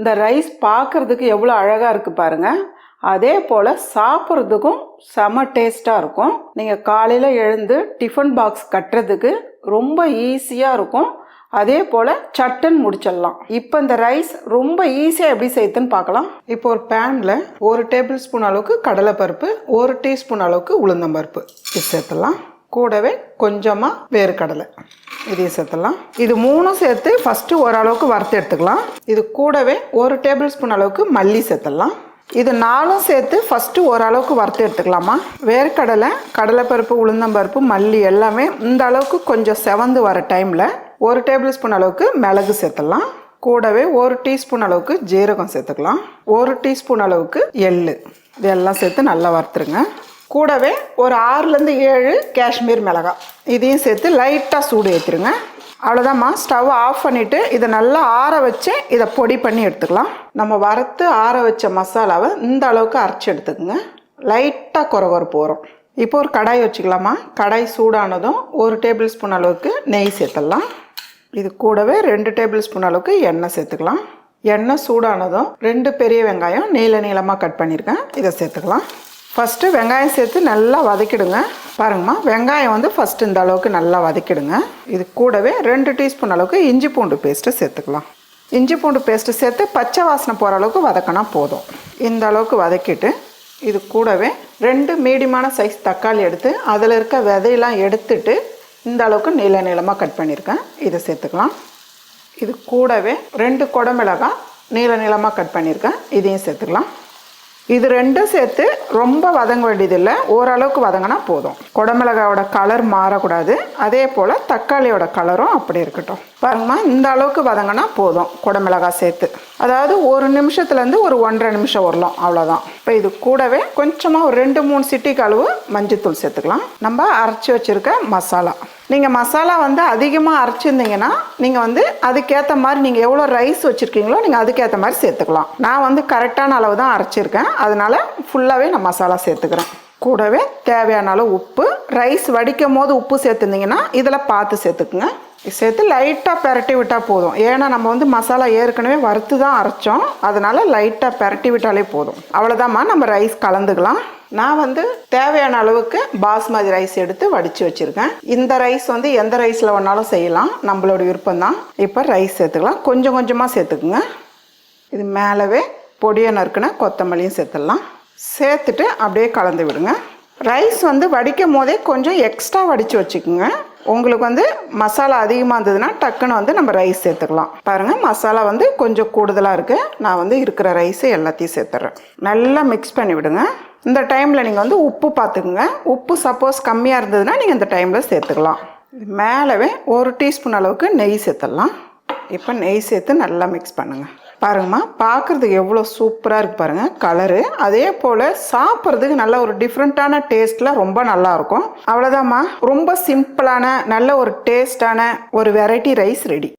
இந்த ரைஸ் பார்க்கறதுக்கு எவ்வளோ அழகாக இருக்குது பாருங்கள் அதே போல் சாப்பிட்றதுக்கும் செம டேஸ்ட்டாக இருக்கும். நீங்கள் காலையில் எழுந்து டிஃபன் பாக்ஸ் கட்டுறதுக்கு ரொம்ப ஈஸியாக இருக்கும். அதே போல் சட்டன் முடிச்சிடலாம். இப்போ இந்த ரைஸ் ரொம்ப ஈஸியாக எப்படி செய்யுதுன்னு பார்க்கலாம். இப்போ ஒரு பேனில் ஒரு டேபிள் ஸ்பூன் அளவுக்கு கடலைப்பருப்பு ஒரு டீஸ்பூன் அளவுக்கு உளுந்தம்பருப்பு. இது கூடவே கொஞ்சமாக வேர்க்கடலை. இதையும் சேர்த்துடலாம். இது மூணும் சேர்த்து ஃபஸ்ட்டு ஓரளவுக்கு வறுத்து எடுத்துக்கலாம். இது கூடவே ஒரு டேபிள் ஸ்பூன் அளவுக்கு மல்லி சேர்த்துடலாம். இது நாலும் சேர்த்து ஃபஸ்ட்டு ஓரளவுக்கு வறுத்து எடுத்துக்கலாமா? வேர்க்கடலை கடலைப்பருப்பு உளுந்தம்பருப்பு மல்லி எல்லாமே இந்த அளவுக்கு கொஞ்சம் செவந்து வர டைமில் ஒரு டேபிள் ஸ்பூன் அளவுக்கு மிளகு சேர்த்துடலாம். கூடவே ஒரு டீஸ்பூன் அளவுக்கு ஜீரகம் சேர்த்துக்கலாம். ஒரு டீஸ்பூன் அளவுக்கு எள் இதெல்லாம் சேர்த்து நல்லா வறுத்துருங்க. கூடவே ஒரு ஆறுலேருந்து ஏழு காஷ்மீர் மிளகாய். இதையும் சேர்த்து லைட்டாக சூடு ஏற்றிடுங்க அவ்வளோதாம்மா ஸ்டவ் ஆஃப் பண்ணிவிட்டு இதை நல்லா ஆற வச்சு இதை பொடி பண்ணி எடுத்துக்கலாம். நம்ம வறுத்து ஆற வச்ச மசாலாவை இந்த அளவுக்கு அரைச்சி எடுத்துக்கோங்க. லைட்டாக குறவர் போகிறோம் இப்போ ஒரு கடாய் வச்சுக்கலாமா? கடாய் சூடானதும் ஒரு டேபிள் ஸ்பூன் அளவுக்கு நெய் சேர்த்துடலாம். இது கூடவே ரெண்டு டேபிள் ஸ்பூன் அளவுக்கு எண்ணெய் சேர்த்துக்கலாம். எண்ணெய் சூடானதும் ரெண்டு பெரிய வெங்காயம் நீள நீளமாக கட் பண்ணியிருக்கேன். இதை சேர்த்துக்கலாம். ஃபஸ்ட்டு வெங்காயம் சேர்த்து நல்லா வதக்கிடுங்க. பாருங்கம்மா வெங்காயம் வந்து ஃபஸ்ட்டு இந்த அளவுக்கு நல்லா வதக்கிடுங்க. இது கூடவே ரெண்டு டீஸ்பூன் அளவுக்கு இஞ்சி பூண்டு பேஸ்ட்டு சேர்த்துக்கலாம். இஞ்சி பூண்டு பேஸ்ட்டு சேர்த்து பச்சை வாசனை போகிற அளவுக்கு வதக்கினா போதும். இந்த அளவுக்கு வதக்கிட்டு இது கூடவே ரெண்டு மீடியமான சைஸ் தக்காளி எடுத்து அதில் இருக்க விதையெல்லாம் எடுத்துட்டு இந்த அளவுக்கு நீள நீளமாக கட் பண்ணியிருக்கேன். இதை சேர்த்துக்கலாம். இது கூடவே ரெண்டு குடமிளகாய் நீள நீளமாக கட் பண்ணியிருக்கேன். இதையும் சேர்த்துக்கலாம். இது ரெண்டும் சேர்த்து ரொம்ப வதங்க வேண்டியதில்லை. ஓரளவுக்கு வதங்கினா போதும். குடமிளகாவோட கலர் மாறக்கூடாது. அதே போல் தக்காளியோட கலரும் அப்படி இருக்கட்டும். பாருங்கம்மா இந்த அளவுக்கு வதங்கினா போதும் குடமிளகா சேர்த்து. அதாவது ஒரு நிமிஷத்துலேருந்து ஒரு ஒன்றரை நிமிஷம் வரலாம் அவ்வளோதான் இப்போ இது கூடவே கொஞ்சமாக ஒரு ரெண்டு மூணு சிட்டிக்கு அளவு மஞ்சத்தூள் சேர்த்துக்கலாம். நம்ம அரைச்சி வச்சுருக்க மசாலா. நீங்கள் மசாலா வந்து அதிகமாக அரைச்சிருந்தீங்கன்னா நீங்கள் வந்து அதுக்கேற்ற மாதிரி நீங்கள் எவ்வளோ ரைஸ் வச்சுருக்கீங்களோ நீங்கள் அதுக்கேற்ற மாதிரி சேர்த்துக்கலாம். நான் வந்து கரெக்டான அளவு தான் அரைச்சிருக்கேன். அதனால் ஃபுல்லாகவே நான் மசாலா சேர்த்துக்கிறேன். கூடவே தேவையான அளவு உப்பு. ரைஸ் வடிக்கும் போது உப்பு சேர்த்துருந்தீங்கன்னா இதில் பார்த்து சேர்த்துக்குங்க. சேர்த்து லைட்டாக பெரட்டி விட்டால் போதும். ஏன்னா நம்ம வந்து மசாலா ஏற்கனவே வறுத்து தான் அரைச்சோம். அதனால் லைட்டாக பெரட்டி விட்டாலே போதும். அவ்வளோதாம்மா நம்ம ரைஸ் கலந்துக்கலாம். நான் வந்து தேவையான அளவுக்கு பாஸ்மதி ரைஸ் எடுத்து வடித்து வச்சுருக்கேன். இந்த ரைஸ் வந்து எந்த ரைஸில் வேணாலும் செய்யலாம். நம்மளோட விருப்பம் தான் இப்போ ரைஸ் சேர்த்துக்கலாம். கொஞ்சம் கொஞ்சமாக சேர்த்துக்குங்க. இது மேலவே பொடியை நறுக்குன கொத்தமல்லியும் சேர்த்துடலாம். சேர்த்துட்டு அப்படியே கலந்து விடுங்க. ரைஸ் வந்து வடிக்கும் போதே கொஞ்சம் எக்ஸ்ட்ரா வடித்து வச்சுக்கோங்க. உங்களுக்கு வந்து மசாலா அதிகமாக இருந்ததுன்னா டக்குன்னு வந்து நம்ம ரைஸ் சேர்த்துக்கலாம். பாருங்கள் மசாலா வந்து கொஞ்சம் கூடுதலாக இருக்குது நான் வந்து இருக்கிற ரைஸு எல்லாத்தையும் சேர்த்துட்றேன் நல்லா மிக்ஸ் பண்ணி விடுங்க. இந்த டைமில் நீங்கள் வந்து உப்பு பார்த்துக்குங்க. உப்பு சப்போஸ் கம்மியாக இருந்ததுன்னா நீங்கள் இந்த டைமில் சேர்த்துக்கலாம். மேலவே ஒரு டீஸ்பூன் அளவுக்கு நெய் சேர்த்துடலாம். இப்போ நெய் சேர்த்து நல்லா மிக்ஸ் பண்ணுங்கள் பாருங்கம்மா பார்க்குறதுக்கு எவ்வளோ சூப்பராக இருக்கு பாருங்கள் கலரு அதே போல் சாப்பிட்றதுக்கு நல்ல ஒரு டிஃப்ரெண்ட்டான டேஸ்ட்டில் ரொம்ப நல்லாயிருக்கும் அவ்வளோதாம்மா ரொம்ப சிம்பிளான நல்ல ஒரு டேஸ்டான ஒரு வெரைட்டி ரைஸ் ரெடி